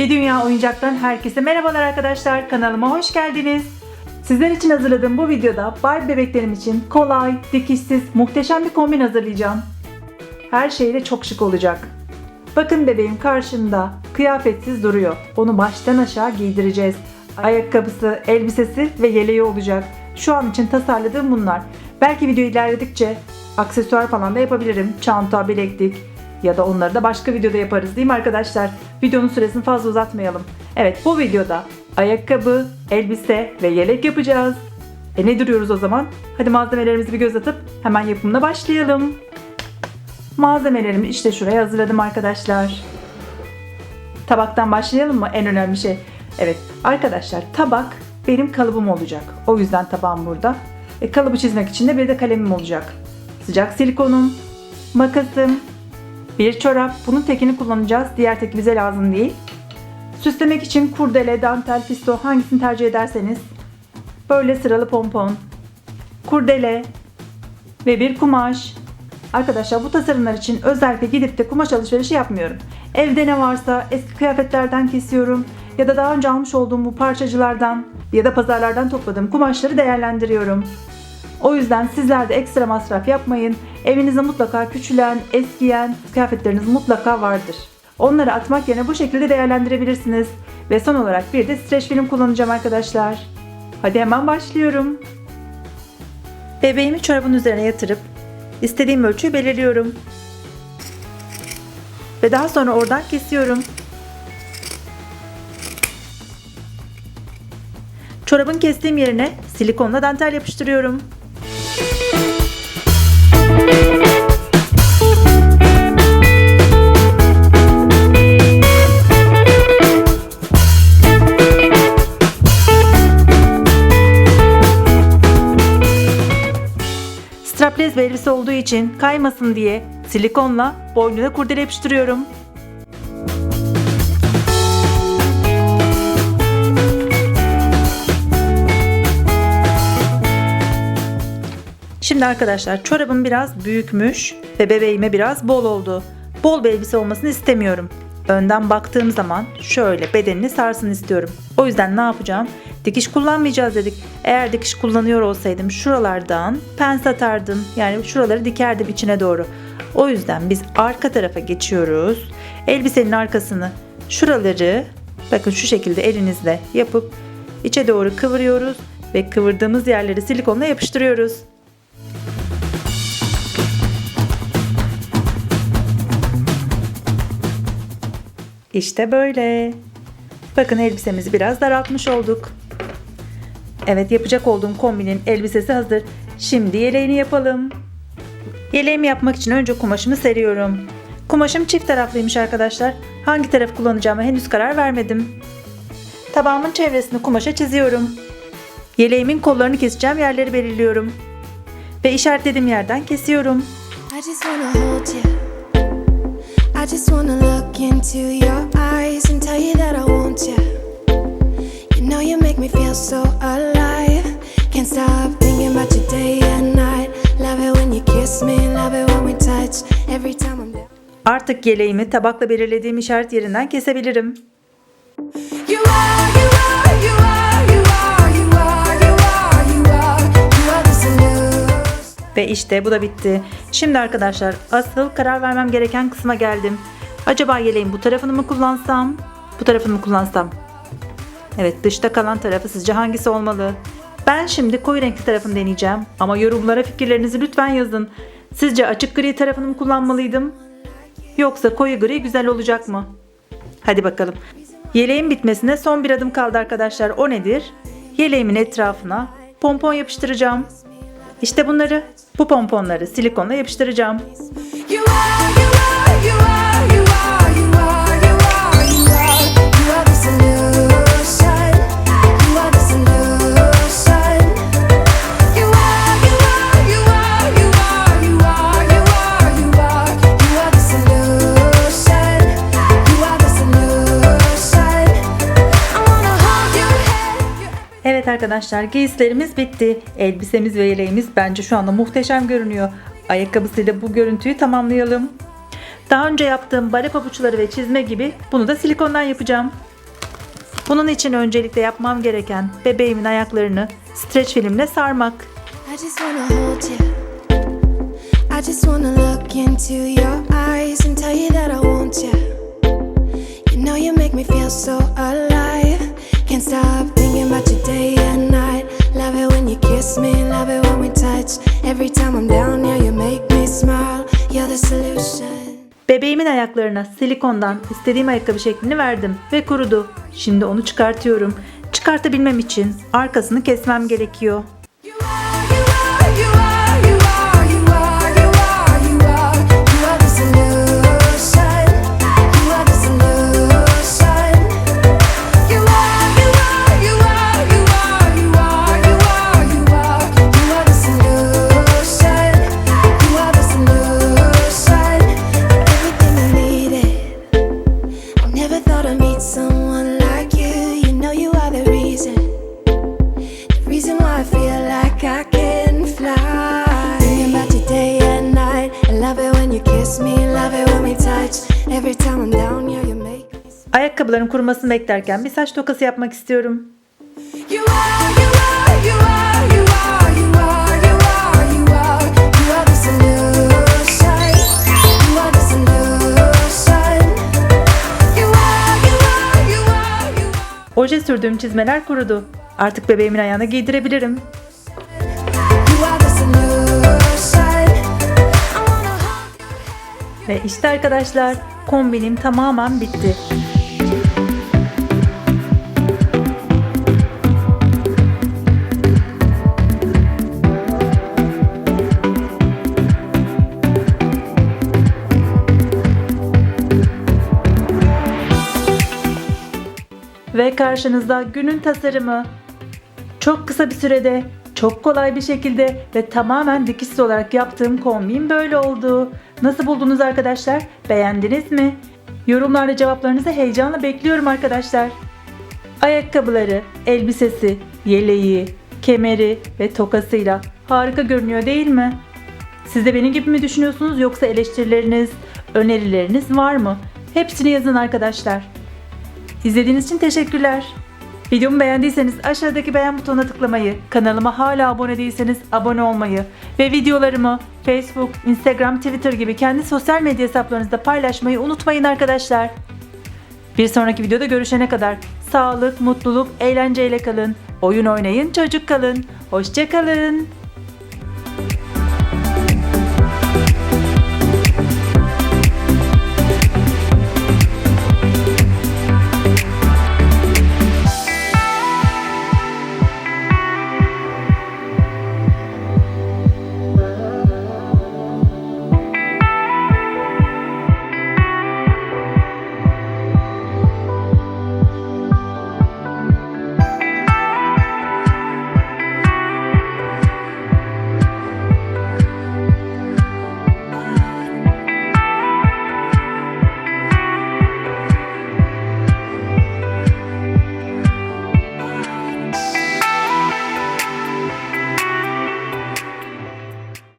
Bir Dünya Oyuncak'tan herkese merhabalar arkadaşlar. Kanalıma hoş geldiniz. Sizler için hazırladığım bu videoda Barbie bebeklerim için kolay, dikişsiz, muhteşem bir kombin hazırlayacağım. Her şey de çok şık olacak. Bakın bebeğim karşımda kıyafetsiz duruyor. Onu baştan aşağı giydireceğiz. Ayakkabısı, elbisesi ve yeleği olacak. Şu an için tasarladığım bunlar. Belki video ilerledikçe aksesuar falan da yapabilirim. Çanta, bileklik ya da onları da başka videoda yaparız değil mi arkadaşlar? Videonun süresini fazla uzatmayalım. Evet bu videoda ayakkabı, elbise ve yelek yapacağız. E ne duruyoruz o zaman? Hadi malzemelerimizi bir göz atıp hemen yapımına başlayalım. Malzemelerimi işte şuraya hazırladım arkadaşlar. Tabaktan başlayalım mı? En önemli şey. Evet arkadaşlar tabak benim kalıbım olacak. O yüzden tabağım burada. E, kalıbı çizmek için de bir de kalemim olacak. Sıcak silikonum, makasım, bir çorap. Bunun tekini kullanacağız. Diğer tek bize lazım değil. Süslemek için kurdele, dantel, fisto hangisini tercih ederseniz. Böyle sıralı pompon, kurdele ve bir kumaş. Arkadaşlar bu tasarımlar için özellikle gidip de kumaş alışverişi yapmıyorum. Evde ne varsa eski kıyafetlerden kesiyorum ya da daha önce almış olduğum bu parçacılardan ya da pazarlardan topladığım kumaşları değerlendiriyorum. O yüzden sizler de ekstra masraf yapmayın. Evinizde mutlaka küçülen, eskiyen kıyafetleriniz mutlaka vardır. Onları atmak yerine bu şekilde değerlendirebilirsiniz. Ve son olarak bir de streç film kullanacağım arkadaşlar. Hadi hemen başlıyorum. Bebeğimi çorabın üzerine yatırıp istediğim ölçüyü belirliyorum. Ve daha sonra oradan kesiyorum. Çorabın kestiğim yerine silikonla dantel yapıştırıyorum. Bir elbise olduğu için kaymasın diye silikonla boynuna kurdele yapıştırıyorum. Şimdi arkadaşlar çorabım biraz büyükmüş ve bebeğime biraz bol oldu. Bol bir elbise olmasını istemiyorum. Önden baktığım zaman şöyle bedenini sarsın istiyorum. O yüzden ne yapacağım? Dikiş kullanmayacağız dedik. Eğer dikiş kullanıyor olsaydım şuralardan pens atardım. Yani şuraları dikerdim içine doğru. O yüzden biz arka tarafa geçiyoruz. Elbisenin arkasını şuraları bakın şu şekilde elinizle yapıp içe doğru kıvırıyoruz ve kıvırdığımız yerleri silikonla yapıştırıyoruz. İşte böyle. Bakın elbisemizi biraz daraltmış olduk. Evet yapacak olduğum kombinin elbisesi hazır. Şimdi yeleğini yapalım. Yeleğimi yapmak için önce kumaşımı seriyorum. Kumaşım çift taraflıymış arkadaşlar. Hangi taraf kullanacağıma henüz karar vermedim. Tabağımın çevresini kumaşa çiziyorum. Yeleğimin kollarını keseceğim yerleri belirliyorum. Ve işaretlediğim yerden kesiyorum. I just wanna Artık yeleğimi tabakla belirlediğim işaret yerinden kesebilirim. You are, you are, you are, you are, you are, you are, you are, you are the solution. Ve işte bu da bitti. Şimdi arkadaşlar asıl karar vermem gereken kısma geldim. Acaba yeleğin bu tarafını mı kullansam, bu tarafını mı kullansam? Evet dışta kalan tarafı sizce hangisi olmalı? Ben şimdi koyu renkli tarafını deneyeceğim. Ama yorumlara fikirlerinizi lütfen yazın. Sizce açık gri tarafını mı kullanmalıydım? Yoksa koyu gri güzel olacak mı? Hadi bakalım. Yeleğin bitmesine son bir adım kaldı arkadaşlar. O nedir? Yeleğimin etrafına pompon yapıştıracağım. İşte bunları, bu pomponları silikonla yapıştıracağım. You are, you are, arkadaşlar giysilerimiz bitti. Elbisemiz ve yeleğimiz bence şu anda muhteşem görünüyor. Ayakkabısıyla bu görüntüyü tamamlayalım. Daha önce yaptığım bale pabuçları ve çizme gibi bunu da silikondan yapacağım. Bunun için öncelikle yapmam gereken bebeğimin ayaklarını streç filmle sarmak. Can't stop about you day and night. Love it when you kiss me, love it when we touch. Every time I'm down here, you make me smile. You're the solution. Bebeğimin ayaklarına silikondan istediğim ayakkabı şeklini verdim ve kurudu. Şimdi onu çıkartıyorum. Çıkartabilmem için arkasını kesmem gerekiyor. Ayakkabıların kurumasını beklerken bir saç tokası yapmak istiyorum. You are, you are, you are, you are, you are, you are, you are. You are the solution. You are the solution. You are, you are, you are, you are. Oje sürdüğüm çizmeler kurudu. Artık bebeğimin ayağına giydirebilirim. Ve işte arkadaşlar kombinim tamamen bitti. Ve karşınızda günün tasarımı. Çok kısa bir sürede, çok kolay bir şekilde ve tamamen dikişsiz olarak yaptığım kombin böyle oldu. Nasıl buldunuz arkadaşlar? Beğendiniz mi? Yorumlarda cevaplarınızı heyecanla bekliyorum arkadaşlar. Ayakkabıları, elbisesi, yeleği, kemeri ve tokasıyla harika görünüyor değil mi? Siz de benim gibi mi düşünüyorsunuz yoksa eleştirileriniz, önerileriniz var mı? Hepsini yazın arkadaşlar. İzlediğiniz için teşekkürler. Videomu beğendiyseniz aşağıdaki beğen butonuna tıklamayı, kanalıma hala abone değilseniz abone olmayı ve videolarımı Facebook, Instagram, Twitter gibi kendi sosyal medya hesaplarınızda paylaşmayı unutmayın arkadaşlar. Bir sonraki videoda görüşene kadar sağlık, mutluluk, eğlenceyle kalın. Oyun oynayın, çocuk kalın. Hoşçakalın.